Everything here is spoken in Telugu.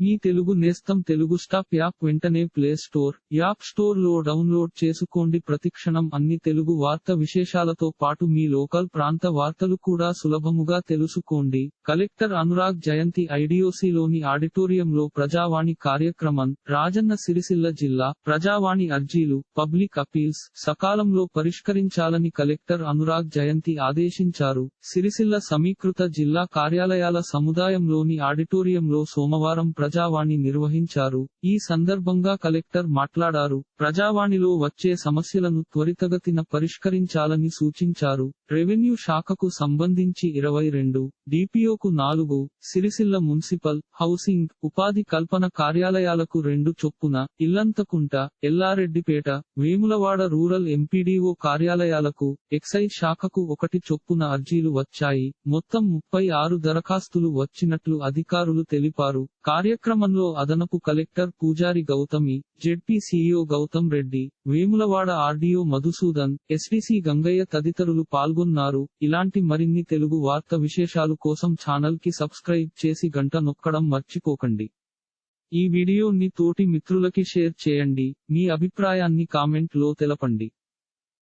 మీ తెలుగు నేస్తం తెలుగు స్టాప్ యాప్ వెంటనే ప్లే స్టోర్ యాప్ స్టోర్లో డౌన్లోడ్ చేసుకోండి. ప్రతిక్షణం అన్ని తెలుగు వార్త విశేషాలతో పాటు మీ లోకల్ ప్రాంత వార్తలు కూడా సులభముగా తెలుసుకోండి. కలెక్టర్ అనురాగ్ జయంతి ఐడిఓసిలోని ఆడిటోరియంలో ప్రజావాణి కార్యక్రమం రాజన్న సిరిసిల్ల జిల్లా ప్రజావాణి అర్జీలు పబ్లిక్ అపీల్స్ సకాలంలో పరిష్కరించాలని కలెక్టర్ అనురాగ్ జయంతి ఆదేశించారు. సిరిసిల్ల సమీకృత జిల్లా కార్యాలయాల సముదాయంలోని ఆడిటోరియంలో సోమవారం ప్రజావాణి నిర్వహించారు. ఈ సందర్భంగా కలెక్టర్ మాట్లాడారు. ప్రజావాణిలో వచ్చే సమస్యలను త్వరితగతిన పరిష్కరించాలని సూచించారు. రెవెన్యూ శాఖకు సంబంధించి ఇరవై రెండు డిపిఓకు నాలుగు సిరిసిల్ల మున్సిపల్ హౌసింగ్ ఉపాధి కల్పన కార్యాలయాలకు రెండు చొప్పున ఇల్లంతకుంట ఎల్లారెడ్డిపేట వేములవాడ రూరల్ ఎంపీడీఓ కార్యాలయాలకు ఎక్సైజ్ శాఖకు ఒకటి చొప్పున అర్జీలు వచ్చాయి. మొత్తం ముప్పై ఆరు దరఖాస్తులు వచ్చినట్లు అధికారులు తెలిపారు. కార్యక్రమంలో అదనపు collector Pujari Gautami ZP CEO Gautam Reddy Vemulawada RDO Madhusudan SDC Gangaiah తదితరులు పాల్గొన్నారు. ఇలాంటి మరిన్ని తెలుగు వార్త విశేషాలు కోసం ఛానల్కి సబ్స్క్రైబ్ చేసి గంట నొక్కడం మర్చిపోకండి. ఈ వీడియోని తోటి మిత్రులకి షేర్ చేయండి. మీ అభిప్రాయాన్ని కామెంట్లో తెలపండి.